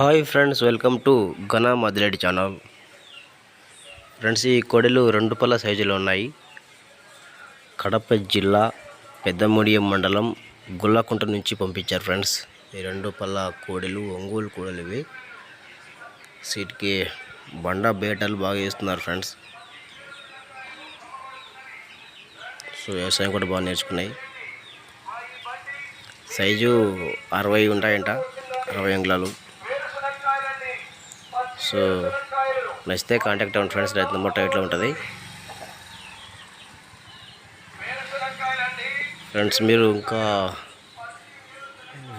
Hi friends welcome to Ghana Madireddy channel. Friends ఈ కోడెలు రెండు పళ్ళ సైజులో ఉన్నాయి. కడప జిల్లా పెద్దముడియం మండలం గుల్లకుంట నుంచి పంపించారు ఫ్రెండ్స్. ఈ రెండు పళ్ళ కోడెలు ఒంగోలు కోడలు ఇవి సీట్కి బండ బేటలు బాగా వేస్తున్నారు ఫ్రెండ్స్. సో వ్యవసాయం కూడా బాగా నేర్చుకున్నాయి. సైజు అరవై ఉంటాయంట అరవై అంగుళాలు. సో నచ్చితే కాంటాక్ట్ అవ్వండి ఫ్రెండ్స్ రైతు నెంబర్ టైట్లో ఉంటుంది. ఫ్రెండ్స్ మీరు ఇంకా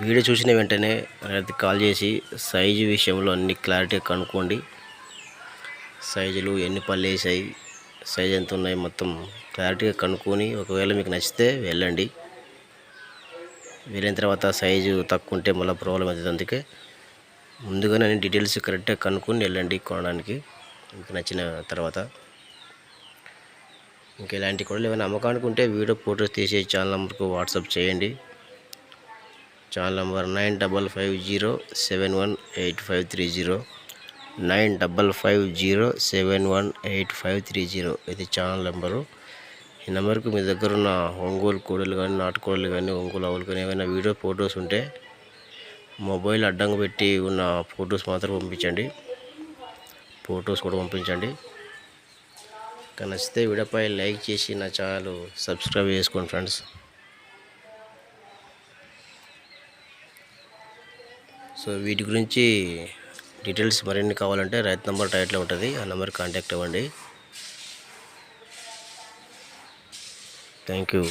వీడియో చూసిన వెంటనే రైతు కాల్ చేసి సైజు విషయంలో అన్ని క్లారిటీగా కనుక్కోండి. సైజులు ఎన్ని పళ్ళు వేసాయి సైజ్ ఎంత ఉన్నాయి మొత్తం క్లారిటీగా కనుక్కొని ఒకవేళ మీకు నచ్చితే వెళ్ళండి. వెళ్ళిన తర్వాత సైజు తక్కువ ఉంటే మళ్ళీ ప్రాబ్లం అవుతుంది అందుకే. ముందుగానే అన్ని డీటెయిల్స్ కరెక్ట్గా కనుక్కొని వెళ్ళండి కొనడానికి. మీకు నచ్చిన తర్వాత. ఇంకా ఇలాంటివి కూడా ఏమైనా అమ్మకానికి ఉంటే వీడియో ఫోటోస్ తీసి ఛానల్ నెంబర్కు వాట్సాప్ చేయండి. Channel number nine double five zero seven one eight five three zero. Nine double five zero seven one eight five three zero ఇది ఛానల్ నెంబరు. ఈ నెంబర్కు మీ దగ్గర ఉన్న ఒంగోలు కోడలు కానీ నాటుకోడలు కానీ ఒంగోలు ఆవులు కానీ ఏమైనా వీడియో ఫొటోస్ ఉంటే మొబైల్ అడ్డంగా పెట్టి ఉన్న ఫొటోస్ మాత్రం పంపించండి. ఫొటోస్ కూడా పంపించండి. నచ్చితే వీడియోపై లైక్ చేసి నా ఛానల్ సబ్స్క్రైబ్ చేసుకోండి ఫ్రెండ్స్. సో వీటి గురించి డీటెయిల్స్ మరిన్ని కావాలంటే రైతు నెంబర్ టైట్లో ఉంటుంది. ఆ నెంబర్ కాంటాక్ట్ అవ్వండి. Thank you.